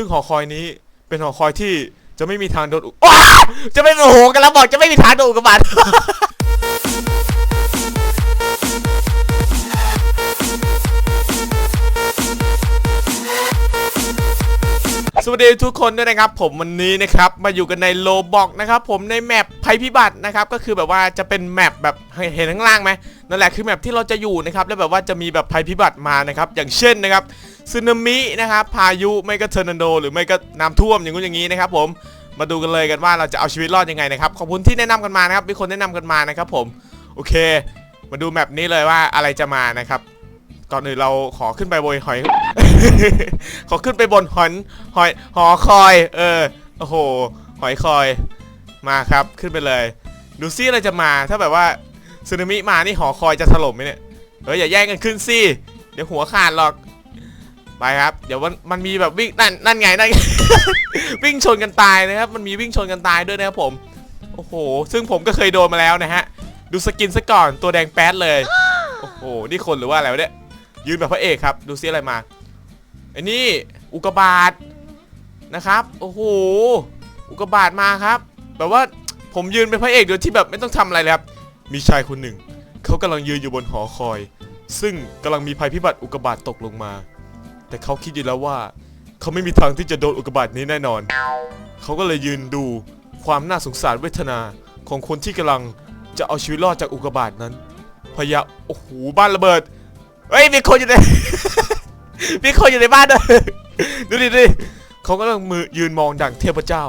ซึ่งหอคอยนี้เป็นหอคอยที่จะไม่มีทางโดนอุว้าจะไม่โอ้โหกันแล้วบอกจะไม่มีทางโดนอุกกาบาตสวัสดีทุกคนด้วยนะครับผมวันนี้นะครับมาอยู่กันในโลบอกนะครับผมในแมปภัยพิบัตินะครับก็คือแบบว่าจะเป็นแมปแบบเห็นข้างล่างไหมนั่นแหละคือแมปที่เราจะอยู่นะครับแล้วแบบว่าจะมีแบบภัยพิบัติมานะครับอย่างเช่นนะครับ สึนามินะครับพายุไม่ก็เทอร์นาโดหรือไม่ก็น้ำท่วมอย่างนู้นอย่างนี้นะครับผมมาดูกันเลยกันว่าเราจะเอาชีวิตรอดยังไงนะครับขอบคุณที่แนะนำกันมานะครับมีคนแนะนำกันมานะครับผมโอเค มาดูแมปนี้เลยว่าอะไรจะมานะครับก่อนอื่นเราขอขึ้นไปบนหอย ขอขึ้นไปบนหอนหอยหอคอย เออโอ้โหหอยคอยมาครับขึ้นไปเลย ดูซิอะไรจะมาถ้าแบบว่าสึนามิมานี่หอคอยจะถล่มไหมเนี่ยเฮ้ยอย่าแย่งกันขึ้นสิเดี๋ยวหัวขาดหรอก ไปครับ เดี๋ยวมันมันมีแบบวิ่งนั่นนั่นไงนั่นไงวิ่งชนกันตายนะครับ มันมีวิ่งชนกันตายด้วยนะครับผม โอ้โห ซึ่งผมก็เคยโดนมาแล้วนะฮะ ดูสกินซะก่อน ตัวแดงแป๊ดเลย โอ้โห นี่คนหรือว่าอะไรวะเนี่ย ยืนแบบพระเอกครับ ดูซิอะไรมาไอ้นี่ อุกบาตนะครับ โอ้โห อุกบาตมาครับ แบบว่าผมยืนเป็นพระเอกโดยที่แบบไม่ต้องทำอะไรเลยครับ มีชายคนหนึ่ง เขากำลังยืนอยู่บนหอคอย ซึ่งกำลังมีภัยพิบัติอุกบาตตกลงมา แต่เขาคิดอยู่แล้วว่า เขาไม่มีทางที่จะโดนอุกกาบาตนี้แน่นอน เขาก็เลยยืนดูความน่าสงสารเวทนาของคนที่กำลังจะเอาชีวิตรอดจากอุกกาบาตนั้น พยาโอ้โหบ้านระเบิดเฮ้ยมีคนอยู่ใน มีคนอยู่ในบ้านด้วยดูดิดิเขากำลังมือยืนมองดั่งเทพเจ้า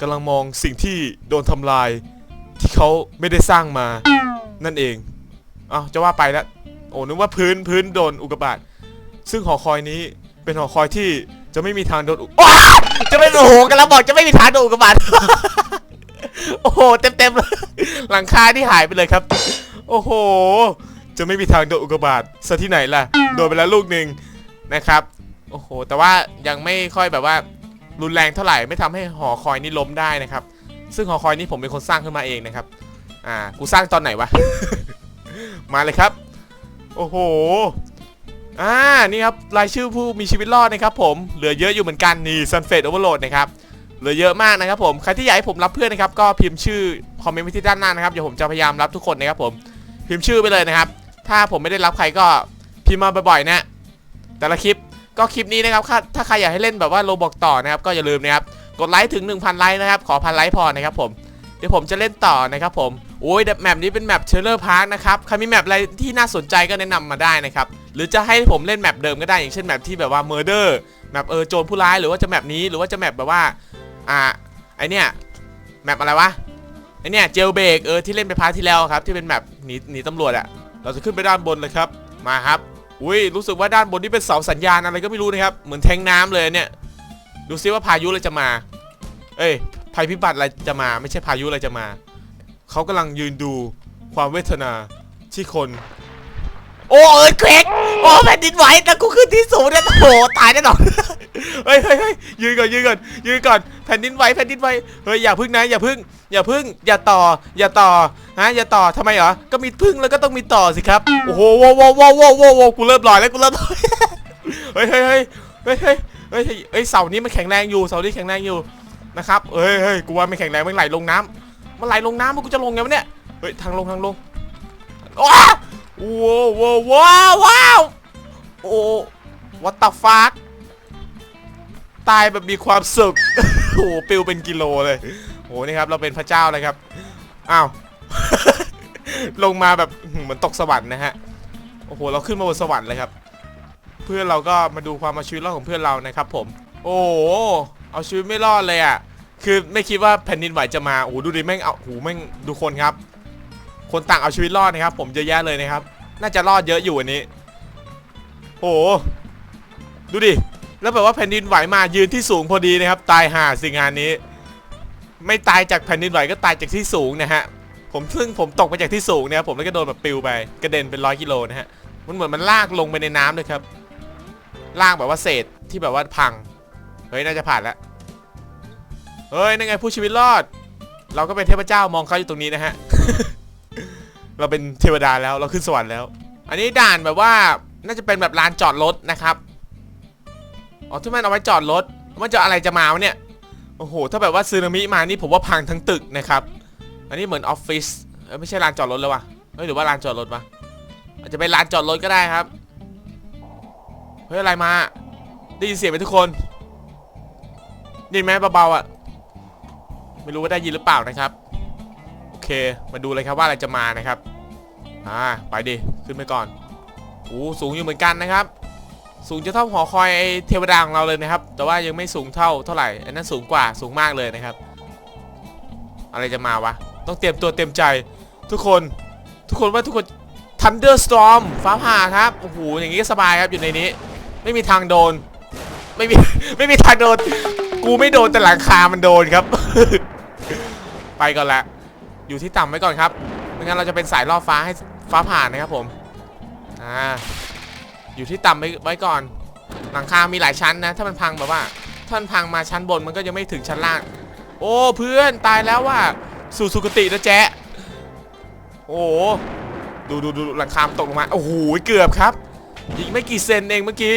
กำลังมองสิ่งที่โดนทำลายที่เขาไม่ได้สร้างมา นั่นเองอ้าวจะว่าไปแล้วโอ้นึกว่าพื้นพื้นโดนอุกกาบาต ซึ่งหอคอยนี้เป็นหอคอยที่จะไม่มีทางโดนอุว้าจะไม่โอ้โหกันแล้วบอกจะไม่มีทางโดนอุกกาบาตโอ้โหเต็มเต็มเลยหลังคาที่หายไปเลยครับ โอ้โห จะไม่มีทางโดนอุกกาบาตซะที่ไหนล่ะโดนไปแล้วลูกหนึ่งนะครับ โอ้โห แต่ว่ายังไม่ค่อยแบบว่า รุนแรงเท่าไหร่ไม่ทำให้หอคอยนี้ล้มได้นะครับ ซึ่งหอคอยนี้ผมเป็นคนสร้างขึ้นมาเองนะครับ อ่า กูสร้างตอนไหนวะ มาเลยครับ โอ้โห อ่านี่ครับรายชื่อผู้มีชีวิตรอดนะครับผมเหลือเยอะอยู่เหมือนกันนี่ Sunfed Overload นะครับเหลือเยอะมากนะครับผมใครที่อยากให้ผมรับเพื่อนนะครับก็พิมพ์ชื่อคอมเมนต์ไว้ที่ด้านล่านะครับเดี๋ยวผมจะพยายามรับทุกคนนะครับผมพิมพ์ชื่อไปเลยนะครับ ถ้าผมไม่ได้รับใครก็พิมพ์มาบ่อยๆนะ แต่ละคลิปก็คลิปนี้นะครับถ้าถ้าใครอยากให้เล่นแบบว่าโลบอกต่อนะครับก็อย่าลืมนะครับกดไลค์ถึง 1,000 ไลค์นะครับขอพันไลค์พอนะครับผมเดี๋ยวผมจะเล่นต่อนะครับผม โอ้ยแมปนี้เป็นแมปเทเลอร์พาร์คนะครับใครมีแมปอะไรที่น่าสนใจก็แนะนำมาได้นะครับ หรือจะให้ผมเล่นแมปเดิมก็ได้อย่างเช่นแมปที่แบบว่าเมอร์เดอร์แมปเออโจรผู้ร้ายหรือว่าจะแมปนี้หรือว่าจะแมปแบบว่าอ่าไอเนี้ยแมปอะไรวะไอเนี้ยเจลเบรกเออที่เล่นไปพาร์ทที่แล้วครับ ที่เป็นแมปหนีหนีตำรวจอะเราจะขึ้นไปด้านบนเลยครับมาครับอุ้ยรู้สึกว่าด้านบนนี่เป็นเสาสัญญาณอะไรก็ไม่รู้นะครับเหมือนแทงน้ำเลยเนี่ยดูซิว่าพายุอะไรจะมา เอ้ยภัยพิบัติอะไรจะมา ไม่ใช่พายุอะไรจะมา เขากำลังยืนดูความเวทนาที่คน โอ้เอ้ยเควกโอ้แผ่นดินไหวแต่กูขึ้นที่สูงเนี่ยโอ้โหตายแน่นอนเฮ้ยเฮ้ยเฮ้ยยืนก่อนยืนก่อนยืนก่อนแผ่นดินไหวแผ่นดินไหวเฮ้ยอย่าพึ่งนะอย่าพึ่ง อย่าพึ่ง อย่าต่อ อย่าต่อฮะอย่าต่อทำไมเหรอก็มีพึ่งแล้วก็ต้องมีต่อสิครับโอ้โหว้าวว้าวว้าวว้าวว้าวกูเริ่มลอยแล้วกูเริ่มลอยเฮ้ยเฮ้ยเฮ้ยเฮ้ยเฮ้ยเฮ้ยเฮ้ยเสานี้มันแข็งแรงอยู่เสานี้แข็งแรงอยู่นะครับเฮ้ยเฮ้ยกูว่าไม่แข็งแรงมันไหลลงน้ำ มันไหลลงน้ำมันกูจะลงไงวะเนี่ย เฮ้ยทางลงทางลงว้าวว้าวว้าวว้าวโอ้ what the fuck ตายแบบมีความสุข โอ้โหปิวเป็นกิโลเลยโอ้โหนี่ครับเราเป็นพระเจ้าเลยครับอ้าวลงมาแบบเหมือนตกสวรรค์นะฮะโอ้โหเราขึ้นมาบนสวรรค์เลยครับ เพื่อนเราก็มาดูความมาชีวิตรอดของเพื่อนเรานะครับ ผม โอ้โหเอาชีวิตไม่รอดเลยอะ คือไม่คิดว่าแผ่นดินไหวจะมาโอ้โหดูดิแม่งเอาโอ้โหแม่งดูคนครับ คนต่างเอาชีวิตรอดนะครับ ผมเยอะแยะเลยนะครับ น่าจะรอดเยอะอยู่อันนี้โอ้โหดูดิแล้วแบบว่าแผ่นดินไหวมายืนที่สูงพอดีนะครับ ตายห่าสิงานนี้ ไม่ตายจากแผ่นดินไหวก็ตายจากที่สูงนะฮะผมซึ่งผมตกมาจากที่สูงเนี่ยผมแล้วก็โดนแบบปลิวไปกระเด็นเป็นร้อยกิโลนะฮะมันเหมือนมันลากลงไปในน้ำเลยครับลากแบบว่าเศษที่แบบว่าพังเฮ้ยน่าจะผ่านแล้ว เฮ้ยนั่นไงผู้ชีวิตรอด เราก็เป็นเทพเจ้ามองเขาอยู่ตรงนี้นะฮะ เราเป็นเทวดาแล้วเราขึ้นสวรรค์แล้ว อันนี้ด่านแบบว่าน่าจะเป็นแบบลานจอดรถนะครับอ๋อที่มันเอาไว้จอดรถมันจะอะไรจะมาวะเนี่ยโอ้โหถ้าแบบว่าซึนามิมานี่ผมว่าพังทั้งตึกนะครับ อันนี้เหมือนออฟฟิศไม่ใช่ลานจอดรถเลยววะเฮ้ยหรือว่าลานจอดรถวะอาจจะเป็นลานจอดรถก็ได้ครับเฮ้ยอะไรมาได้ยินเสียงไหมทุกคนได้ยินไหมเบาๆอะ ไม่รู้ว่าได้ยินหรือเปล่านะครับ โอเค มาดูเลยครับว่าอะไรจะมานะครับ อ่า ไปดิ ขึ้นไปก่อนโอ้สูงอยู่เหมือนกันนะครับ สูงจะเท่าหอคอยไอเทวดาของเราเลยนะครับ แต่ว่ายังไม่สูงเท่าเท่าไหร่ อันนั้นสูงกว่า สูงมากเลยนะครับ อะไรจะมาวะ ต้องเตรียมตัวเตรียมใจ ทุกคน ทุกคนว่าทุกคน Thunderstorm ฟ้าผ่าครับ โอ้โห อย่างนี้ก็สบายครับอยู่ในนี้ ไม่มีทางโดน ไม่มี ไม่มีทางโดน กูไม่โดนแต่หลังคามันโดนครับ ไปก่อนละ อยู่ที่ต่ำไว้ก่อนครับไม่งั้นเราจะเป็นสายล่อฟ้าให้ฟ้าผ่านนะครับผมอ่าอยู่ที่ต่ำไว้ไว้ก่อน หลังคา มีหลายชั้นนะ ถ้ามันพังแบบว่าถ้ามันพังมาชั้นบนมันก็ยังไม่ถึงชั้นล่าง โอ้เพื่อนตายแล้วว่าสู่สุคตินะแจ๊ะโอ้ดูดูดูหลังคามตกลงมาโอ้โหเกือบครับยิงไม่กี่เซนเองเมื่อกี้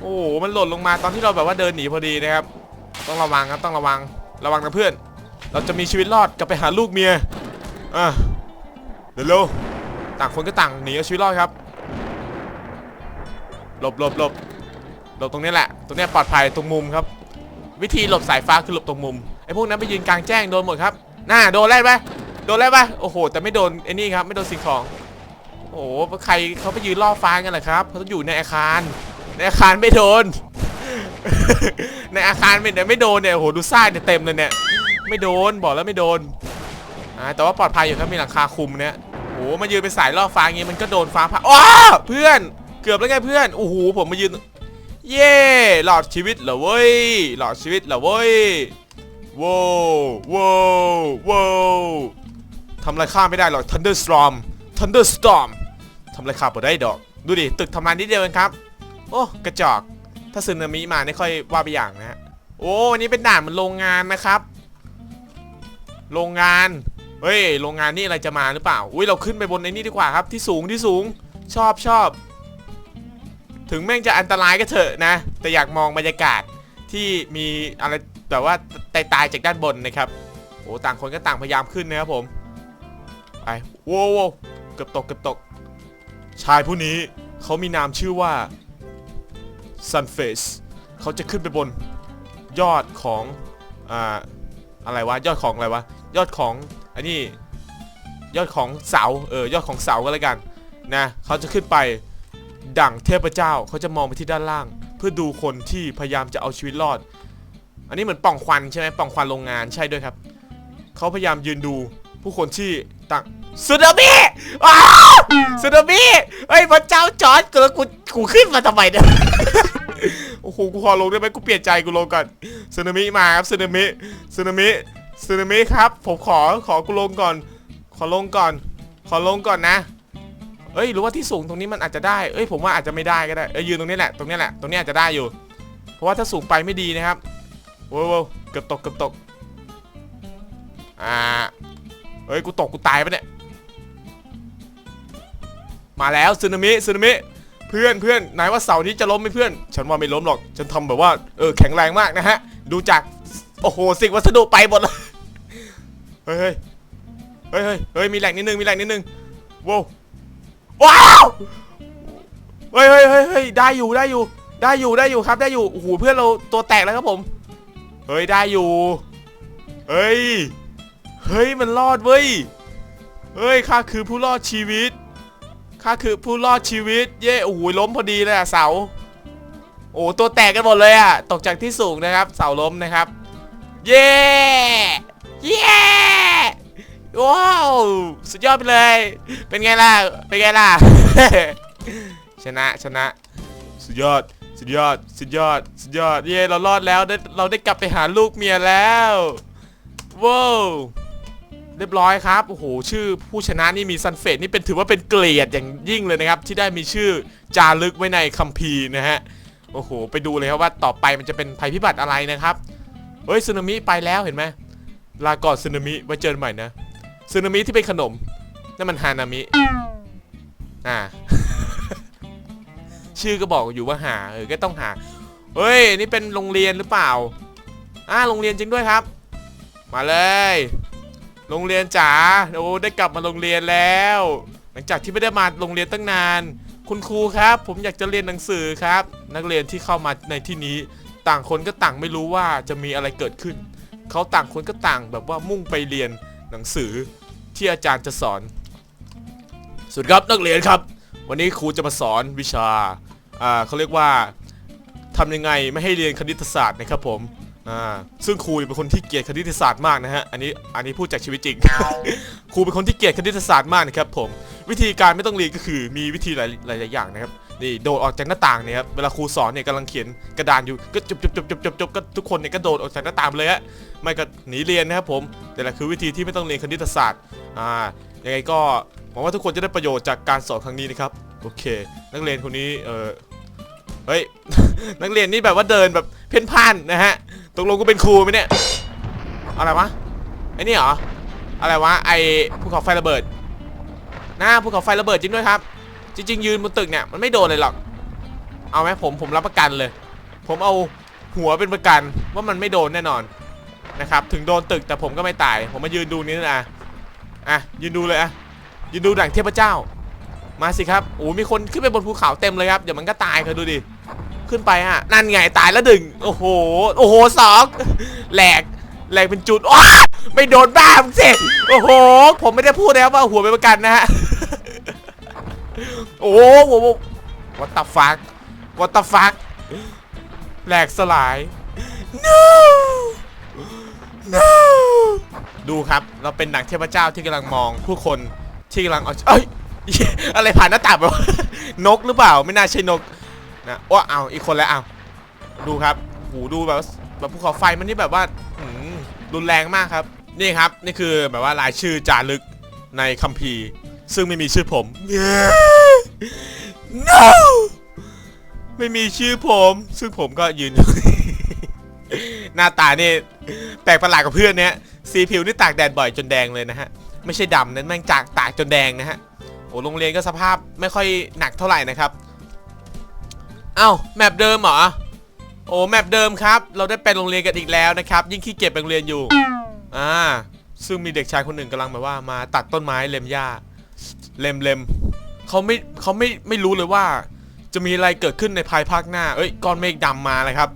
โอ้โหมันหล่นลงมาตอนที่เราแบบว่าเดินหนีพอดีนะครับ ต้องระวังครับต้องระวังระวังนะเพื่อน เราจะมีชีวิตรอดกลับไปหาลูกเมียอะเดี๋ยวเร็วต่างคนก็ต่างหนีเอาชีวิตรอดครับหลบหลบหลบหลบตรงนี้แหละ ตรงนี้ปลอดภัยตรงมุมครับ วิธีหลบสายฟ้าคือหลบตรงมุมไอ้พวกนั้นไปยืนกลางแจ้งโดนหมดครับน่าโดนแรกไหมโดนแรกไหมโอ้โห แต่ไม่โดนไอ้นี่ครับไม่โดนสิ่งของ โอ้โหใครเขาไปยืนล่อฟ้ากันเหรอครับเขาต้องอยู่ในอาคาร ในอาคารไม่โดน ในอาคารไม่ไม่โดนเนี่ยโอ้โหดูซ่าเนี่ยเต็มเลยเนี่ย ไม่โดนบอกแล้วไม่โดนอ่าแต่ว่าปลอดภัยอยู่ครับมีหลังคาคุมเนี่ยโอ้หมายืนเป็นสายล่อฟ้าอย่างงี้มันก็โดนฟ้าผ่าอ้าเพื่อนเกือบแล้วไงเพื่อนโอ้โหผมมายืน เย่หลอดชีวิตเหรอเว้ยหลอดชีวิตเหรอเว้ยว้าวว้าวว้าวทำอะไรข้าไม่ได้หรอก Thunderstorm Thunderstorm ทำอะไรข้าไม่ได้ดอก ดูดิ ตึกทำงานนิดเดียวเองครับ โอ้ กระจอก ถ้าซึนามิมาไม่ค่อยว่าไปอย่างนะฮะ โอ้วันนี้เป็นด่านมันโรงงานนะครับ โรงงาน เฮ้ย โรงงานนี่อะไรจะมาหรือเปล่า อุ้ยเราขึ้นไปบนไอ้นี่ดีกว่าครับ ที่สูงที่สูง ชอบชอบ ถึงแม่งจะอันตรายก็เถอะนะ แต่อยากมองบรรยากาศที่มีอะไรแบบว่าตายตายๆจากด้านบนนะครับ โอ้ต่างคนก็ต่างพยายามขึ้นนะครับผม ไปโว้วโว้วเกือบตกเกือบตก ชายผู้นี้เขามีนามชื่อว่า Sunface เขาจะขึ้นไปบนยอดของอ่า อะไรวะยอดของอะไรวะยอดของอันนี้ยอดของเสาเออยอดของเสาก็แล้วกันนะเขาจะขึ้นไปดั่งเทพเจ้าเขาจะมองไปที่ด้านล่าง เพื่อดูคนที่พยายามจะเอาชีวิตรอด อันนี้เหมือนป่องควันใช่ไหมป่องควันโรงงานใช่ด้วยครับเขาพยายามยืนดูผู้คนที่ต่างสึนามิอ้าสึนามิเฮ้ยพระเจ้าจอร์ดเกิดกูกูขึ้นมาทำไมเนี่ย อ้โหกูขอลงได้ไหมกูเปลี่ยนใจกูลงก่อนสึนามิมาครับสึนามิสึนามิสึนามิครับผมขอขอกูลงก่อน ขอลงก่อน ขอลงก่อนนะ เอ้ยหรือว่าที่สูงตรงนี้มันอาจจะได้ เอ้ยผมว่าอาจจะไม่ได้ก็ได้เอ้ยยืนตรงนี้แหละตรงนี้แหละตรงนี้อาจจะได้อยู่ เพราะว่าถ้าสูงไปไม่ดีนะครับโว้วโว้วเกือบตกเกือบตกอ่าเอ้ยกูตกกูตายปะเนี่ยมาแล้วซึนามิซึนามิ เพื่อนเพื่อนนายว่าเสานี้จะล้มไหมเพื่อน ฉันว่าไม่ล้มหรอก ฉันทำแบบว่าเออแข็งแรงมากนะฮะ ดูจากโอ้โหสิ่งวัสดุไปหมดเลยเฮ้ยเฮ้ยเฮ้ยเฮ้ยเฮ้ยมีแหล่งนิดนึงมีแหล่งนิดนึงว้าวว้าวเฮ้ยเฮ้ยเฮ้ยเฮ้ยได้อยู่ได้อยู่ ได้อยู่ได้อยู่ครับได้อยู่โอ้โหเพื่อนเราตัวแตกแล้วครับผมเฮ้ยได้อยู่เฮ้ยเฮ้ยมันรอดเว้ยเฮ้ยข้าคือผู้รอดชีวิต ข้าคือผู้รอดชีวิต เย่โอ้โหล้มพอดีเลยอะเสา โอ้ตัวแตกกันหมดเลยอะตกจากที่สูงนะครับ เสาล้มนะครับ เย่เย่ว้าว สุดยอดไปเลย เป็นไงล่ะ เป็นไงล่ะ ชนะชนะ สุดยอด สุดยอด สุดยอด สุดยอด เย้เรารอดแล้วได้เราได้กลับไปหาลูกเมียแล้วว้าว เรียบร้อยครับโอ้โหชื่อผู้ชนะนี่มีซันเฟตนี่เป็นถือว่าเป็นเกลียดอย่างยิ่งเลยนะครับ ที่ได้มีชื่อจารึกไว้ในคัมภีร์นะฮะโอ้โห ไปดูเลยครับว่าต่อไปมันจะเป็นภัยพิบัติอะไรนะครับเฮ้ยสึนามิไปแล้วเห็นไหมลาก่อนสึนามิไว้เจอกันใหม่นะซึนามิที่เป็นขนมนั่นมันฮานามิอ่า ชื่อก็บอกอยู่ว่าหาเออก็ต้องหาเฮ้ยนี่เป็นโรงเรียนหรือเปล่าอ่าโรงเรียนจริงด้วยครับ มาเลย โรงเรียนจ๋าโอ้ได้กลับมาโรงเรียนแล้ว หลังจากที่ไม่ได้มาโรงเรียนตั้งนาน คุณครูครับ ผมอยากจะเรียนหนังสือครับ นักเรียนที่เข้ามาในที่นี้ ต่างคนก็ต่างไม่รู้ว่าจะมีอะไรเกิดขึ้น เขาต่างคนก็ต่างแบบว่ามุ่งไปเรียนหนังสือที่อาจารย์จะสอนสวัสดีครับนักเรียนครับ วันนี้ครูจะมาสอนวิชาอ่าเขาเรียกว่าทำยังไงไม่ให้เรียนคณิตศาสตร์นะครับผม อ่าซึ่งครูเป็นคนที่เกลียดคณิตศาสตร์มากนะฮะ อันนี้ อันนี้พูดจากชีวิตจริง ครูเป็นคนที่เกลียดคณิตศาสตร์มากนะครับผม วิธีการไม่ต้องเรียนก็คือมีวิธีหลายหลายหลายอย่างนะครับ นี่โดดออกจากหน้าต่างเนี่ยครับ เวลาครูสอนเนี่ยกำลังเขียนกระดานอยู่ ก็จบจบจบจบจบจบก็ทุกคนเนี่ยก็โดดออกจากหน้าต่างไปเลยฮะ ไม่ก็หนีเรียนนะครับผม แต่ละคือวิธีที่ไม่ต้องเรียนคณิตศาสตร์ อ่า ยังไงก็หวังว่าทุกคนจะได้ประโยชน์จากการสอนครั้งนี้นะครับ โอเค นักเรียนคนนี้ เออเฮ้ย นักเรียนนี่แบบว่าเดินแบบเพ่นพ่านนะฮะ ตกลงกูเป็นครูไหมเนี่ย อะไรวะไอ้นี่เหรอ อะไรวะ ไอภูเขาไฟระเบิดหน้าภูเขาไฟระเบิดจริงด้วยครับ จริง ๆ ยืนบนตึกเนี่ยมันไม่โดนเลยหรอก เอาไหมผมผมรับประกันเลย ผมเอาหัวเป็นประกันว่ามันไม่โดนแน่นอนนะครับถึงโดนตึกแต่ผมก็ไม่ตาย ผมมายืนดูนี่นะอะยืนดูเลยอะยืนดูดั่งเทพเจ้า มาสิครับโอ้มีคนขึ้นไปบนภูเขาเต็มเลยครับเดี๋ยวมันก็ตายเขาดูดิ ขึ้นไปฮะนั่นไงตายแล้วดึง โอ้โห โอ้โหสองแหลกแหลกเป็นจุดโอ้ยไม่โดนบ้ามึงสิโอ้โห ผมไม่ได้พูดนะครับว่าหัวเป็นประกันนะฮะ โอ้โหวัต the fuck วัต the fuck แหลกสลาย no no ดูครับ เราเป็นหนังเทพเจ้าที่กำลังมองผู้คนที่กำลังเอาเอ้ย อะไรผ่านหน้าต่างไปนกหรือเปล่า ไม่น่าใช่นก นะว่าเอาอีกคนแล้วเอาดูครับหูดูแบบแบบภูเขาไฟมันนี่แบบว่าหืมรุนแรงมากครับ นี่ครับนี่คือแบบว่ารายชื่อจารึกในคัมภีร์ ซึ่งไม่มีชื่อผม no ไม่มีชื่อผม ซึ่งผมก็ยืน หน้าตานี่แปลกประหลาดกับเพื่อนเนี้ยสีผิวนี่ตากแดดบ่อยจนแดงเลยนะฮะ ไม่ใช่ดำนั้นแม่งจากตากจนแดงนะฮะโอ้โรงเรียนก็สภาพไม่ค่อยหนักเท่าไหร่นะครับ เอ้าแมปเดิมเหรอ โอ้แมปเดิมครับ เราได้ไปโรงเรียนกันอีกแล้วนะครับ ยิ่งขี้เกียจไปโรงเรียนอยู่ อ่า ซึ่งมีเด็กชายคนหนึ่งกำลังแบบว่ามาตัดต้นไม้เล็มหญ้า เล็มเล็มเขาไม่เขาไม่ไม่รู้เลยว่า จะมีอะไรเกิดขึ้นในภายภาคหน้า เอ้ยก้อนเมฆดำมาเลยครับ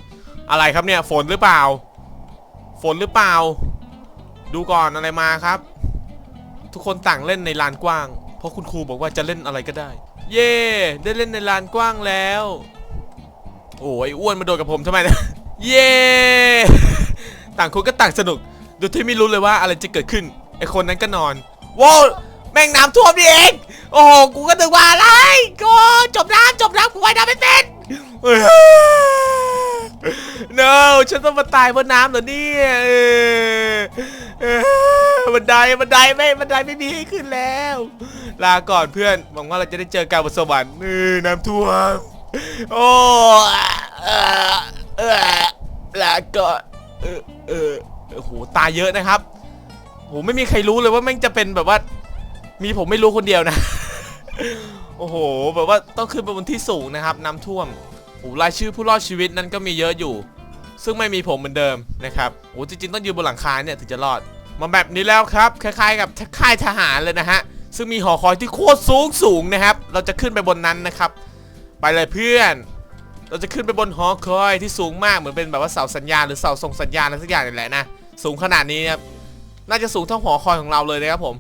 อะไรครับเนี่ยฝนหรือเปล่า ฝนหรือเปล่า ดูก่อนอะไรมาครับ ทุกคนต่างเล่นในลานกว้าง เพราะคุณครูบอกว่าจะเล่นอะไรก็ได้ เย่ได้เล่นในลานกว้างแล้ว อ้ยอ้วนมาโดนกับผมทำไมนะเย่ต่างคนก็ต่างสนุกโดยที่ไม่รู้เลยว่าอะไรจะเกิดขึ้นไอคนนั้นก็นอนว้าวแม่งน้ำท่วมนี่เองโอ้โหกูก็นึกว่าอะไรกูจมน้ำจมน้ำกูว่ายน้ำไม่เป็นเฮ้ย no ฉันต้องมาตายเพราะน้ำเหรอเนี่ยบันไดบันไดไม่บันไดไม่มีให้ขึ้นแล้ว ลาก่อนเพื่อนหวังว่าเราจะได้เจอกันบนสวรรค์น้ำท่วม โอ้เออเออลาก่อนเออเออโอ้โหตายเยอะนะครับโหไม่มีใครรู้เลยว่าแม่งจะเป็นแบบว่า มีผมไม่รู้คนเดียวนะ โอ้โห แบบว่าต้องขึ้นไปบนที่สูงนะครับน้ำท่วมโอ้รายชื่อผู้รอดชีวิตนั้นก็มีเยอะอยู่ ซึ่งไม่มีผมเหมือนเดิมนะครับโอ้จริงๆ ต้องยืนบนหลังคาเนี่ยถึงจะรอด มาแบบนี้แล้วครับ คล้ายๆ กับค่ายทหารเลยนะฮะ ซึ่งมีหอคอยที่โคตรสูงสูงนะครับ เราจะขึ้นไปบนนั้นนะครับ ไปเลยเพื่อน เราจะขึ้นไปบนหอคอยที่สูงมากเหมือนเป็นแบบว่าเสาสัญญาณหรือเสาส่งสัญญาณอะไรสักอย่างนี่แหละนะ สูงขนาดนี้นะครับ น่าจะสูงเท่าหอคอยของเราเลยนะครับผม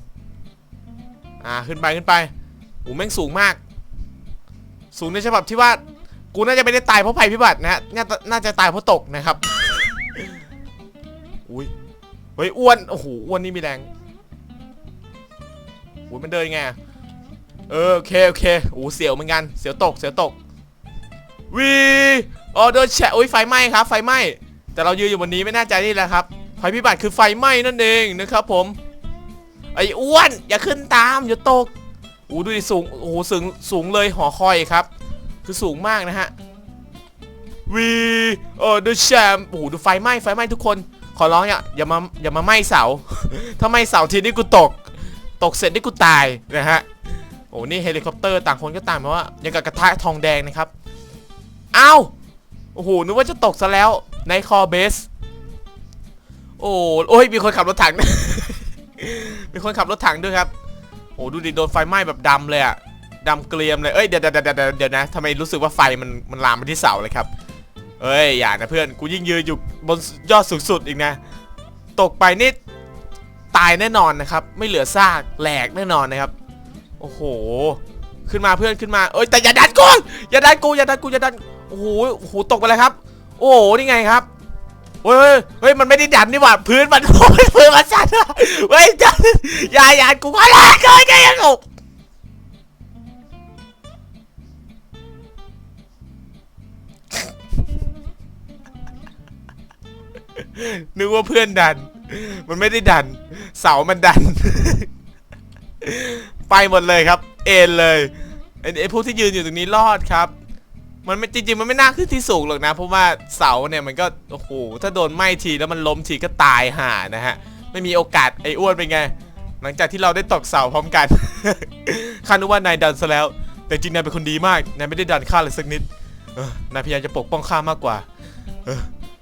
อ่าขึ้นไปขึ้นไปโอ้แม่งสูงมาก สูงในฉบับที่ว่ากูน่าจะไม่ได้ตายเพราะภัยพิบัตินะฮะน่าจะตายเพราะตกนะครับ อุ้ยเฮ้ยอ้วน โอ้โหอ้วนนี่มีแรงโอ้ยมันเดินยังไง เออโอเคโอเคโอ้เสียวเหมือนกันเสียวตกเสียวตกวีออเดอร์แชร์โอ้ยไฟไหม้ครับไฟไหม้แต่เรายืนอยู่บนนี้ไม่น่ใจนี่แหละครับภัยพิบัติคือไฟไหม้นั่นเองนะครับผมไอ้อ้วนอย่าขึ้นตามอย่าตกโอ้ดูดิสูงโอ้โหสูงสูงเลยหอคอยครับ คือสูงมากนะฮะวีเออเดอะแชมโอ้โหดูไฟไหม้ไฟไหม้ทุกคน ขอร้องอย่าอย่ามาอย่ามาไหม้เสา ถ้าไหม้เสาทีนี้กูตก ตกเสร็จนี่กูตายนะฮะ อ้นี่เฮลิคอปเตอร์ต่างคนก็ต่างเพราะว่ายังกับกระทะทองแดงนะครับเอ้าโอ้โหนึกว่าจะตกซะแล้วในคอเบส โอ้โอ้ยมีคนขับรถถัง มีคนขับรถถังด้วยครับ โอ้ดูดิโดนไฟไหม้แบบดำเลยอะดำเกรียมเลย เอ้ยเดี๋ยวเดี๋ยวเดี๋ยวเดี๋ยวเดี๋ยวนะทำไมรู้สึกว่าไฟมันมันลามไปที่เสาเลยครับ เอ้ยอย่านะเพื่อนกูยิ่งยืนอยู่บนยอดสูงสุดอีกนะ ตกไปนี่ตายแน่นอนนะครับ ไม่เหลือซากแหลกแน่นอนนะครับ โอ้โห ขึ้นมาเพื่อนขึ้นมา เอ้ยแต่อย่าดันกูอย่าดันกูอย่าดันกูอย่าดันโอ้โหโอ้โหตกไปเลยครับ โอ้โหนี่ไงครับเฮ้ยเฮ้ยเฮ้ยมันไม่ได้ดันนี่หว่าพื้นมันโอ้ยพื้นมันสั่นอะเฮ้ยอย่าอย่าอย่ากูขอลาเกินแกยังกูนึกว่าเพื่อนดัน มันไม่ได้ดัน เสามันดัน ไปหมดเลยครับ เอ็นเลยไอ้ไอ้พวกที่ยืนอยู่ตรงนี้รอดครับ มันไม่จริงๆมันไม่น่าขึ้นที่สูงหรอกนะ เพราะว่าเสาเนี่ยมันก็โอ้โหถ้าโดนไหม้ทีแล้วมันล้มทีก็ตายห่านะฮะไม่มีโอกาสไอ้อ้วนเป็นไง หลังจากที่เราได้ตกเสาพร้อมกันข้านึกว่านายดันซะแล้ว แต่จริงนายเป็นคนดีมากนายไม่ได้ดันข้าเลยสักนิดนายพยายามจะปกป้องข้ามากกว่า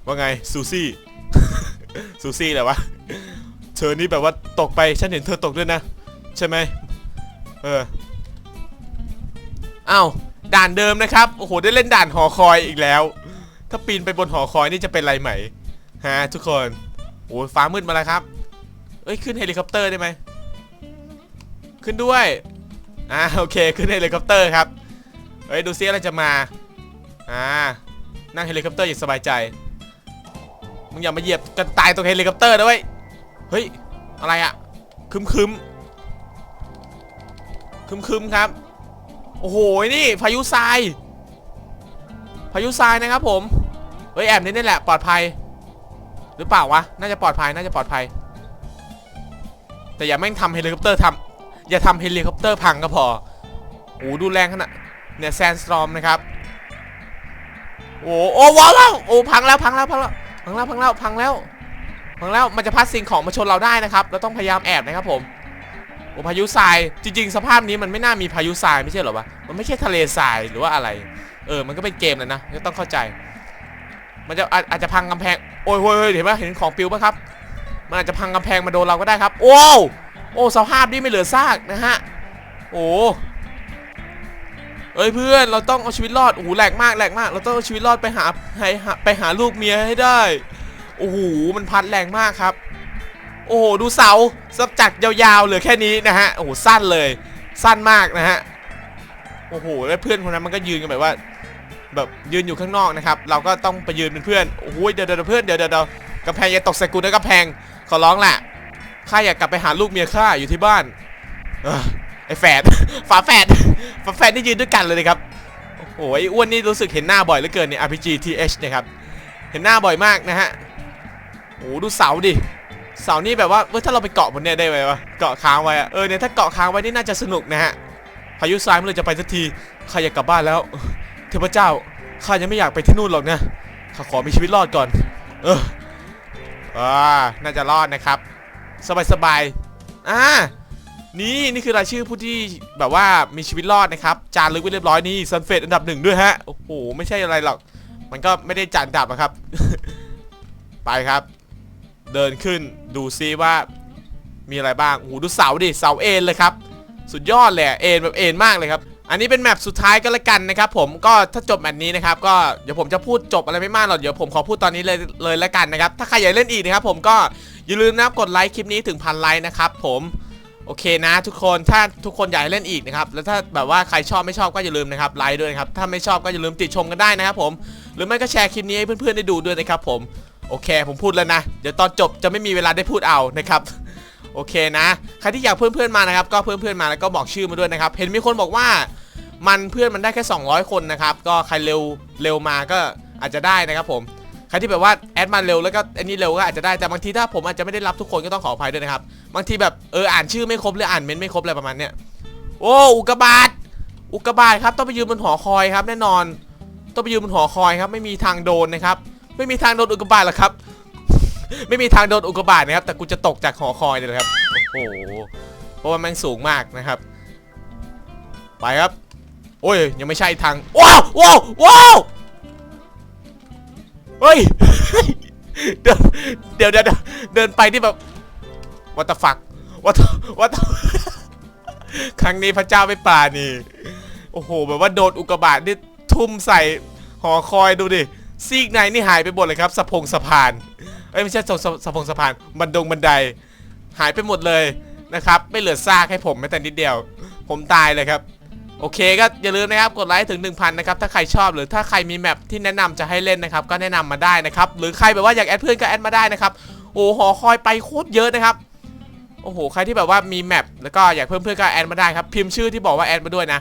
ว่าไงซูซี่ซูซี่แหละวะเธอนี่แบบว่าตกไปฉันเห็นเธอตกด้วยนะ ใช่ไหม เอออ้าวด่านเดิมนะครับ โอ้โห ได้เล่นด่านหอคอยอีกแล้ว ถ้าปีนไปบนหอคอยนี่จะเป็นไรไหม ฮะ ทุกคน โอ้ฟ้ามืดมาแล้วครับ เอ้ย ขึ้นเฮลิคอปเตอร์ได้ไหม ขึ้นด้วย อ่า โอเค ขึ้นเฮลิคอปเตอร์ครับ เฮ้ย ดูซิอะไรจะมา อ่า นั่งเฮลิคอปเตอร์อย่างสบายใจ มึงอย่ามาเหยียบกันตายตรงเฮลิคอปเตอร์นะเว้ย เฮ้ย อะไรอะคึมคึม คึมคึมๆครับ โอ้โห นี่พายุทราย พายุทรายนะครับผม เฮ้ยแอบนี่นี่แหละปลอดภัย หรือเปล่าวะ น่าจะปลอดภัย น่าจะปลอดภัย แต่อย่าแม่งทำเฮลิคอปเตอร์ทำอย่าทำเฮลิคอปเตอร์พังก็พอ โอ้ดูแรงขนาด เนี่ยแซนสตรอมนะครับ โอ้โอ้ว้าวว้าวโอ้พังแล้วพังแล้วพังแล้วพังแล้วพังแล้วพังแล้วพังแล้ว มันจะพัดสิ่งของมาชนเราได้นะครับ เราต้องพยายามแอบนะครับผม โอ้พายุทรายจริง ๆ สภาพนี้มันไม่น่ามีพายุทรายไม่ใช่หรอวะมันไม่ใช่ทะเลทรายหรือว่าอะไร เออมันก็เป็นเกมเลยนะก็ต้องเข้าใจ มันจะอาอาจจะพังกำแพงโอ้ยโอ้ยเห็นปะเห็นของปิวปะครับ มันอาจจะพังกำแพงมาโดนเราก็ได้ครับ โอ้โอ้สภาพนี่ไม่เหลือซากนะฮะโอ้เอ้ยเพื่อนเราต้องเอาชีวิตรอดโอ้โหแหลกมากแหลกมาก เราต้องเอาชีวิตรอดไปหาให้หาไปหาลูกเมียให้ได้โอ้โหมันพัดแรงมากครับ โอ้โหดูเสาสับจักรยาวๆเหลือแค่นี้นะฮะโอ้โหสั้นเลยสั้นมากนะฮะโอ้โหแล้วเพื่อนคนนั้นมันก็ยืนกันแบบว่า แบบยืนอยู่ข้างนอกนะครับ เราก็ต้องไปยืนเป็นเพื่อนโอ้โหเดี๋ยวเดี๋ยวเพื่อนเดี๋ยวเดี๋ยวกำแพงอย่าตกใส่กูนะกำแพงขอร้องแหละข้าอยากกลับไปหาลูกเมียข้าอยู่ที่บ้านอไอ้แฝดฝาแฝดฝาแฝดนี่ยืนด้วยกันเลยนะครับโอ้โหไอ้วนนี่รู้สึกเห็นหน้าบ่อยเหลือเกินใน RPG TH นะครับเห็นหน้าบ่อยมากนะฮะโอ้ดูเสาดิ เสานี่แบบว่าเว้ยถ้าเราไปเกาะบนเนี่ยได้ไหมวะเกาะค้างไว้อะเออเนี่ยถ้าเกาะค้างไว้นี่น่าจะสนุกนะฮะพายุทรายเมื่อไหรจะไปสักทีข้าอยากกลับบ้านแล้วเทพเจ้าข้ายังไม่อยากไปที่นู่นหรอกนะข้าขอมีชีวิตรอดก่อน เอออ่าน่าจะรอดนะครับ สบายสบายๆอ่านี่นี่คือรายชื่อผู้ที่แบบว่ามีชีวิตรอดนะครับ จารึกไว้เรียบร้อยนี่ซันเฟตอันดับหนึ่งด้วยฮะโอ้โหไม่ใช่อะไรหรอก มันก็ไม่ได้จัดอันดับนะครับ ไปครับ เดินขึ้นดูซิว่ามีอะไรบ้างโอ้โหดูเสาดิเสาเอ็นเลยครับ สุดยอดเลยอะเอ็นแบบเอ็นมากเลยครับ อันนี้เป็นแมปสุดท้ายก็แล้วกันนะครับผมก็ถ้าจบแมปนี้นะครับก็เดี๋ยวผมจะพูดจบอะไรไม่มากหรอกเดี๋ยวผมขอพูดตอนนี้เลยเลยแล้วกันนะครับ ถ้าใครอยากเล่นอีกนะครับผมก็อย่าลืมนะกดไลค์คลิปนี้ถึงพันไลค์นะครับผมโอเคนะทุกคนถ้าทุกคนอยากเล่นอีกนะครับแล้วถ้าแบบว่าใครชอบไม่ชอบก็อย่าลืมนะครับไลค์ด้วยนะครับถ้าไม่ชอบก็อย่าลืมติดชมกันได้นะครับผมหรือไม่ก็แชร์คลิปนี้ให้เพื่อนๆได้ดูด้วยนะครับผม โอเค ผมพูดแล้วนะ เดี๋ยวตอนจบจะไม่มีเวลาได้พูดเอานะครับ โอเคนะ ใครที่อยากเพื่อนๆมานะครับ ก็เพื่อนๆมาแล้วก็บอกชื่อมาด้วยนะครับ เห็นมีคนบอกว่า มันเพื่อนมันได้แค่ 200 คนนะครับ ก็ใครเร็วเร็วมาก็อาจจะได้นะครับผม ใครที่แบบว่าแอดมาเร็วแล้วก็อันนี้เร็วก็อาจจะได้ แต่บางทีถ้าผมอาจจะไม่ได้รับทุกคนก็ต้องขออภัยด้วยนะครับ บางทีแบบเอออ่านชื่อไม่ครบหรืออ่านเมนไม่ครบอะไรประมาณเนี้ย โอ้อุกบาตอุกบาตครับต้องไปยืนบนหอคอยครับ แน่นอน ต้องไปยืนบนหอคอยครับ ไม่มีทางโดนนะครับ ไม่มีทางโดนอุกกาบาตหรอกครับ ไม่มีทางโดนอุกกาบาตนะครับ แต่กูจะตกจากหอคอยเลยนะครับ โอ้โห เพราะว่าม่งสูงมากนะครับ ไปครับ โอ้ย ยังไม่ใช่ทาง ว้าว ว้าว ว้าว เฮ้ย เดินเดี๋ยวเดี๋ยวเดินไปที่แบบวัตฟักวัตวัตครั้งนี้พระเจ้าไม่ป่านี่โอ้โห แบบว่าโดนอุกกาบาตนี่ทุ่มใส่หอคอยดูดิ ซีกในนี่หายไปหมดเลยครับสะพงสะพานเอ้ยไม่ใช่สะสะสะพงสะพานบันดงบันได หายไปหมดเลยนะครับ ไม่เหลือซากให้ผมแม้แต่นิดเดียว ผมตายเลยครับ โอเคก็อย่าลืมนะครับกดไลค์ถึง 1,000 นะครับ ถ้าใครชอบหรือถ้าใครมีแมปที่แนะนำจะให้เล่นนะครับ ก็แนะนำมาได้นะครับ หรือใครแบบว่าอยากแอดเพื่อนก็แอดมาได้นะครับโอ้หอคอยไปโคตรเยอะนะครับโอ้โหใครที่แบบว่ามีแมปแล้วก็อยากเพิ่มเพื่อนก็แอดมาได้ครับพิมพ์ชื่อที่บอกว่าแอดมาด้วยนะ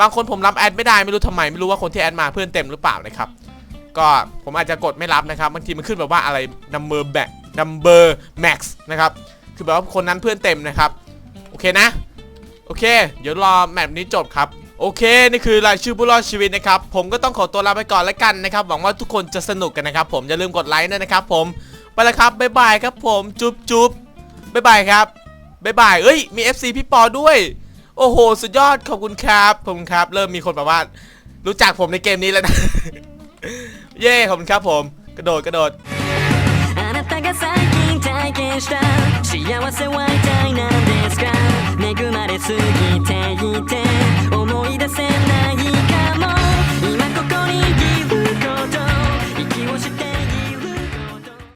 บางคนผมรับแอดไม่ได้ไม่รู้ทำไมไม่รู้ว่าคนที่แอดมาเพื่อนเต็มหรือเปล่านะครับ ก็ผมอาจจะกดไม่รับนะครับบางทีมันขึ้นแบบว่าอะไร number back number max นะครับคือแบบว่าคนนั้นเพื่อนเต็มนะครับโอเคนะโอเค เดี๋ยวรอแมปนี้จบครับโอเค นี่คือรายชื่อผู้รอดชีวิตนะครับ ผมก็ต้องขอตัวลาไปก่อนแล้วกันนะครับ หวังว่าทุกคนจะสนุกกันนะครับ ผม อย่าลืมกดไลค์ด้วยนะครับผม ไปแล้วครับ บ๊ายบายครับผม จุ๊บจุ๊บบ๊ายบายครับ บ๊ายบาย เอ้ย มี FC พี่ปอด้วย โอ้โห สุดยอด ขอบคุณครับขอบคุณครับ เริ่มมีคนแบบว่า รู้จักผมในเกมนี้แล้วนะ เย่ขอบคุณครับผม กระโดดกระโดดあなたが最近体験した幸せは一体何ですか恵まれすぎていて